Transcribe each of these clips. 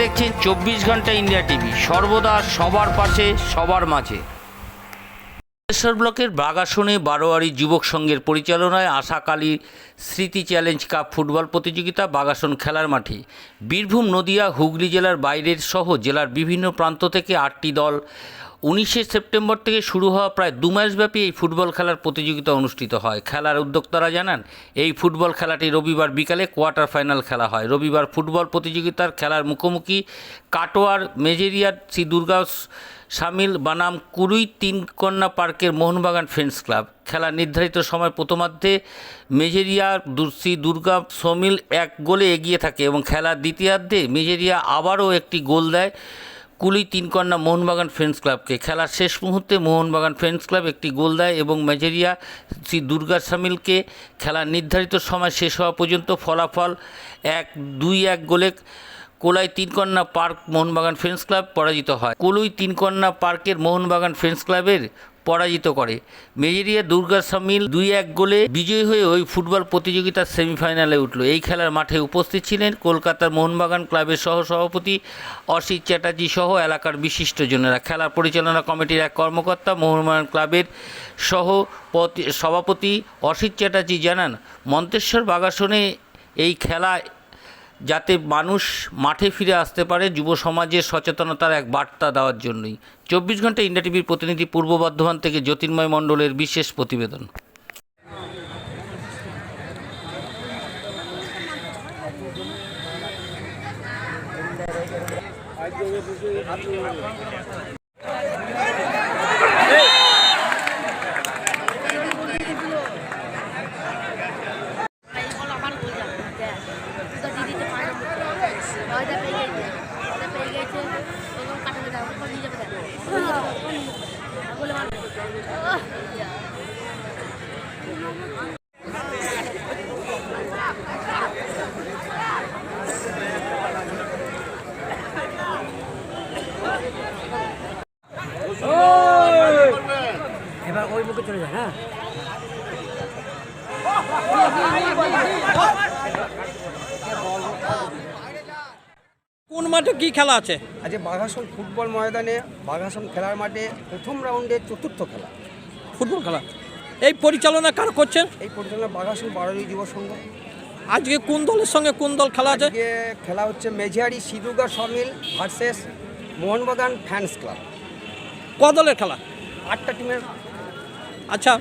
দেখছেন চব্বিশ ঘণ্টা ইন্ডিয়া টিভি। সর্বদা সবার পাশে, সবার মাঝে। বাগেশ্বর ব্লকের বাগাসনে বারোয়ারি যুবক সংঘের পরিচালনায় আশাকালী স্মৃতি চ্যালেঞ্জ কাপ ফুটবল প্রতিযোগিতা বাগাসন খেলার মাঠে। বীরভূম, নদিয়া, হুগলি জেলার বাইরের সহ জেলার বিভিন্ন প্রান্ত থেকে আটটি দল উনিশে সেপ্টেম্বর থেকে শুরু হওয়া প্রায় দু মাসব্যাপী এই ফুটবল খেলার প্রতিযোগিতা অনুষ্ঠিত হয়। খেলার উদ্যোক্তারা জানান, এই ফুটবল খেলাটি রবিবার বিকালে কোয়ার্টার ফাইনাল খেলা হয়। রবিবার ফুটবল প্রতিযোগিতার খেলার মুখোমুখি কাটোয়ার মেজেরিয়ার শ্রী দুর্গা সামিল বানাম কুড়ুই তিনকন্যা পার্কের মোহনবাগান ফ্রেন্ডস ক্লাব। খেলা নির্ধারিত সময় প্রথমার্ধে মেজেরিয়া দুর্সি দুর্গা সমিল এক গোলে এগিয়ে থাকে এবং খেলার দ্বিতীয়ার্ধে মেজেরিয়া আবারও একটি গোল দেয়। কুলি তিনকন্যা মোহনবাগান ফ্রেন্ডস ক্লাবকে। খেলার শেষ মুহূর্তে মোহনবাগান ফ্রেন্ডস ক্লাব একটি গোল দেয় এবং মেজেরিয়া শ্রী দুর্গা সামিলকে খেলার নির্ধারিত সময় শেষ হওয়া পর্যন্ত ফলাফল এক, দুই, এক গোলে কোলাই Tinkanya park Mohun Bagan friends club পরাজিত হয়। কুলুই তিনকন্যা পার্কের মোহনবাগান ফ্রেন্ডস ক্লাবের পরাজিত করে। মেজেরিয়া দুর্গা সামিল দুই এক গোলে বিজয়ী হয়ে ওই ফুটবল প্রতিযোগিতার সেমিফাইনালে উঠল। এই খেলার মাঠে উপস্থিত ছিলেন কলকাতার মোহনবাগান ক্লাবের সহ সভাপতি অসিত চ্যাটার্জি সহ এলাকার বিশিষ্টজনেরা। খেলার পরিচালনা কমিটির এক কর্মকর্তা মোহনবাগান ক্লাবের সহ সভাপতি অসিত চ্যাটার্জি জানান, মন্তেশ্বর বাগাসনে এই খেলা যাতে মানুষ মাঠে ফিরে আসতে পারে, যুব সমাজের সচেতনতার এক বার্তা দেওয়ার জন্যই। চব্বিশ ঘণ্টা ইন্ডিয়া টিভির প্রতিনিধি পূর্ব বর্ধমান থেকে জ্যোতির্ময় মণ্ডলের বিশেষ প্রতিবেদন এই বলো আমার গোল যাবে দেখ তুই তো দিদিতে পারে হয়তো পেয়ে গেছে হয়তো পেয়ে গেছে এবং কাটাতে দাও ওখানে নিয়ে যাবে দেখ বলে মারবে ওহ, যা। মুখে চলে যায় হ্যাঁ কোন মাঠে কি খেলা আছে? আজকে বাঘাসন ফুটবল ময়দানে বাঘাসন খেলার মাঠে প্রথম রাউন্ডে চতুর্থ খেলা। ফুটবল খেলা। এই পরিচালনা কার করছেন? এই পরিচালনা বাঘাসন বারোই যুব সংঘ। আজকে কোন দলের সঙ্গে কোন দল খেলা আছে? আজকে খেলা হচ্ছে মেঝিয়ারি সিদুর্গা সমিল ভার্সেস মোহনবাগান ফ্যান্স ক্লাব। ক দলের খেলা? আটটা টিমের আচ্ছা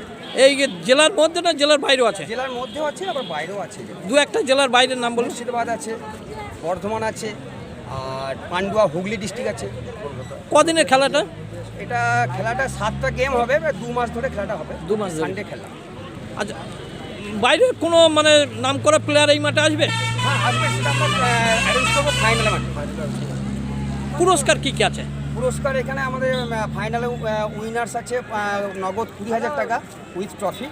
এই যে জেলার মধ্যে না জেলার বাইরেও আছে? জেলার মধ্যেও আছে আবার বাইরেও আছে। দু একটা জেলার বাইরের নাম বলুন। মুর্শিদাবাদ আছে বর্ধমান আছে আর পান্ডুয়া হুগলি ডিস্ট্রিক্ট আছে। কদিনের খেলাটা? এটা খেলাটা সাতটা গেম হবে দু মাস ধরে খেলাটা হবে। দু মাস। সানডে খেলা। আচ্ছা বাইরের কোনো মানে নাম করা প্লেয়ার এই মাঠে আসবে? হ্যাঁ আসবে সেটা আমরা অ্যারেঞ্জ করব ফাইনালে মাঠে। পুরস্কার কি কি আছে? পুরস্কার এখানে আমাদের ফাইনালে উইনার্স আছে নগদ কুড়ি হাজার টাকা উইথ ট্রফি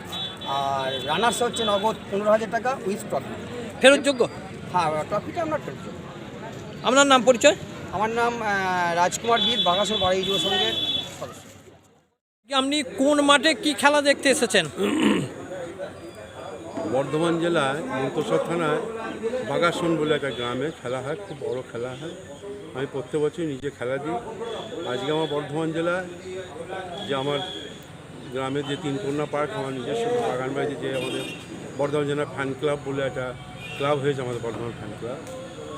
আর রানার্স হচ্ছে নগদ পনেরো হাজার টাকা উইথ ট্রফি ফেরতযোগ্য? হ্যাঁ ট্রফিটা আমরা ফেরত আপনার নাম পরিচয়? আমার নাম রাজকুমার বিদ বাঘাসর বাড়ি যুব সঙ্গের সদস্য। আপনি কোন মাঠে কি খেলা দেখতে এসেছেন? বর্ধমান জেলায় মন্তসর থানায় বাগাসন বলে একটা গ্রামে খেলা হয় খুব বড় খেলা হয়। আমি প্রত্যেক বছর নিজে খেলা দিই। আজকে আমার বর্ধমান জেলায় যে আমার গ্রামের যে তিনকন্যা পার্ক আমার নিজস্ব বাগান বাড়িতে যে আমাদের বর্ধমান জেলা ফ্যান ক্লাব বলে একটা ক্লাব হয়েছে আমাদের বর্ধমান ফ্যান ক্লাব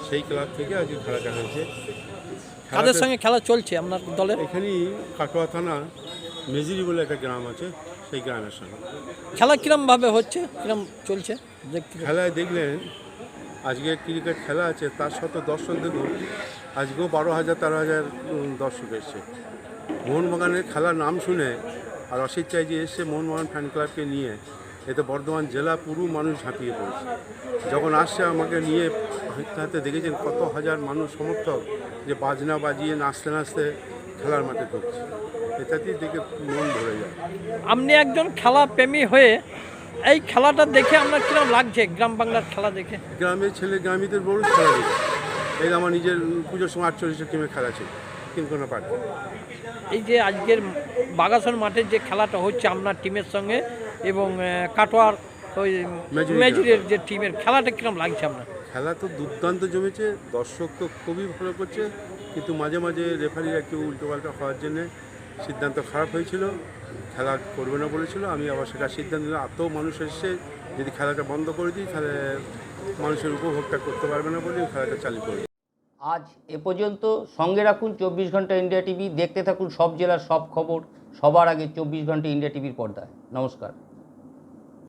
সেই ক্লাব থেকে আজকে খেলাটা হয়েছে। কাদের সঙ্গে খেলা চলছে আপনার দলের? এখানেই কাটোয়া থানা মেজিরি বলে একটা গ্রাম আছে সেই গ্রামের সঙ্গে। খেলা কীরমভাবে হচ্ছে? কিরম চলছে? খেলায় দেখলেন আজকে ক্রিকেট খেলা আছে তার সত্ত্বেও দর্শক দেখুন আজকেও বারো হাজার তেরো হাজার দর্শক এসছে। মোহনবাগানের খেলার নাম শুনে আর অসিত চাই যে এসছে মোহনবাগান ফ্যান ক্লাবকে নিয়ে এতে বর্ধমান জেলা পুরো মানুষ ঝাঁপিয়ে পড়েছে। যখন আসছে আমাকে নিয়ে হাঁটতে হাঁটতে দেখেছেন কত হাজার মানুষ সমর্থক যে বাজনা বাজিয়ে নাচতে নাচতে খেলার মাঠে ঢুকছে। এটাতেই দেখে মন ভরে যায়। আপনি একজন খেলা প্রেমী হয়ে এই খেলাটা দেখে আপনার কিরম লাগছে? গ্রাম বাংলার খেলা দেখে। গ্রামের ছেলে গ্রামীদের বড় খেলা দেখি। এই আমার নিজের পুজোর সময় আটচল্লিশের টিমে খেলা ছিল তিনকোনা পার্কে এই যে আজকের বাগাসন মাঠের যে খেলাটা হচ্ছে আপনার টিমের সঙ্গে এবং কাটোয়ার ওই মেজুরি মেজুরের যে টিমের খেলাটা কিরম লাগছে আপনার? খেলা তো দুর্দান্ত জমেছে দর্শক তো খুবই ভালো করছে কিন্তু মাঝে মাঝে রেফারিরা একটু উল্টোপাল্টা হওয়ার জন্য সিদ্ধান্ত খারাপ হয়েছিল খেলা করবে না বলেছিল আমি আবার সেটা সিদ্ধান্ত নিলাম। এত মানুষ এসছে যদি খেলাটা বন্ধ করে দিই তাহলে মানুষের উপভোগটা করতে পারবে না বলে খেলাটা চালু করবে। আজ এ পর্যন্ত সঙ্গে রাখুন চব্বিশ ঘণ্টা ইন্ডিয়া টিভি। দেখতে থাকুন সব জেলার সব খবর। সবার আগে চব্বিশ ঘণ্টা ইন্ডিয়া টিভির পর্দায়। নমস্কার।